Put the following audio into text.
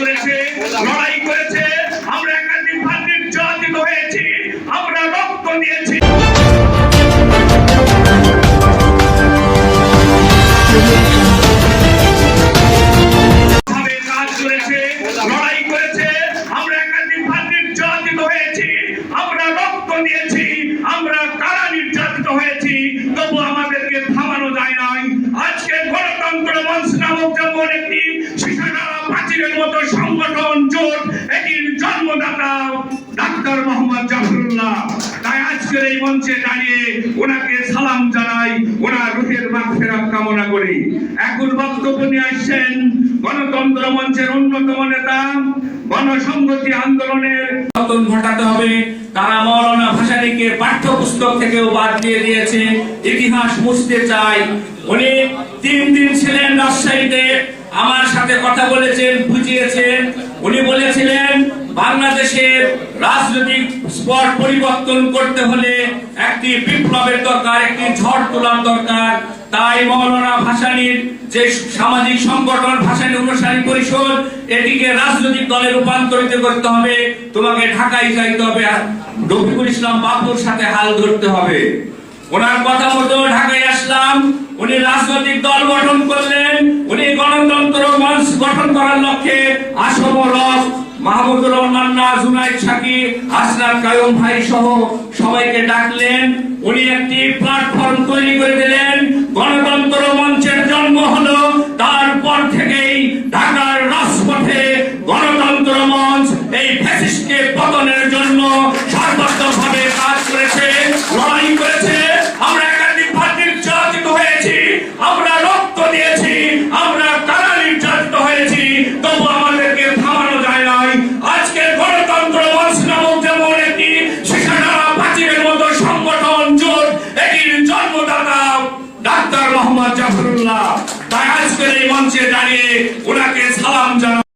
করেছে, লড়াই করেছে, আমরা একাধিক ভাগ নির্যাতিত হয়েছি, আমরা রক্ত দিয়েছি। আমরা রক্ত দিয়েছি, আমরা কারা নির্যাতিত হয়েছি প্রাচীরের মতো সংগঠন জোট, এটির জন্মদাতা ডাক্তার মোহাম্মদ জাফরুল্লাহ। তাই আজকের এই মঞ্চে দাঁড়িয়ে ওনাকে সালাম জানাই, ওনার রুহের মাগফিরাত কামনা করি। এখন বক্তব্য নিয়ে আসছেন গণতন্ত্র মঞ্চের অন্যতম নেতা, গণসংহতি আন্দোলনের পতন ঘটাতে হবে। তারা মৌলানা ভাসানীকে পাঠ্যপুস্তক থেকেও বাদ দিয়ে দিয়েছে। ইতিহাস মুছতে চায়। উনি তিন দিন ছিলেন রাজশাহীতে। আমার সাথে কথা বলেছেন, বুঝিয়েছেন। উনি বলেছিলেন, বাংলাদেশের রাজনৈতিক স্পট পরিবর্তন করতে হলে একটি বিপ্লবের দরকার, একটি ঝড় তোলার দরকার। তাই মৌলানা ভাসানীর যে সামাজিক সংগঠন, ভাসানী অনুসারী পরিষদ, এটিকে রাজনৈতিক দলে রূপান্তরিত করতে হবে। তোমাকে ঢাকায় যাইতে হবে। রফিকুল ইসলাম বাপুর সাথে হাল ধরতে হবে। ওনার কথা মতো ঢাকায় আসলাম। উনি রাজনৈতিক দল গঠন করলেন। গণতন্ত্র মঞ্চ গঠন করার লক্ষ্যে আসম রফ, মাহমুদুর রহমান না জুনাইদ সাকি আসনার কায়ুম ভাই সহ সবাইকে ডাকলেন। উনি একটি প্ল্যাটফর্ম তৈরি করে দিলেন। গণতন্ত্র মঞ্চের জন্ম হলো তারপর থেকেই ঢাকার রাজপথে গণতন্ত্র মঞ্চ, এই ফ্যাসিস্টকে পতনের জন্য সর্বাত্মকভাবে জাফরুল্লাহ তাই আজকের এই মঞ্চে দাঁড়িয়ে ওনাকে সালাম জানা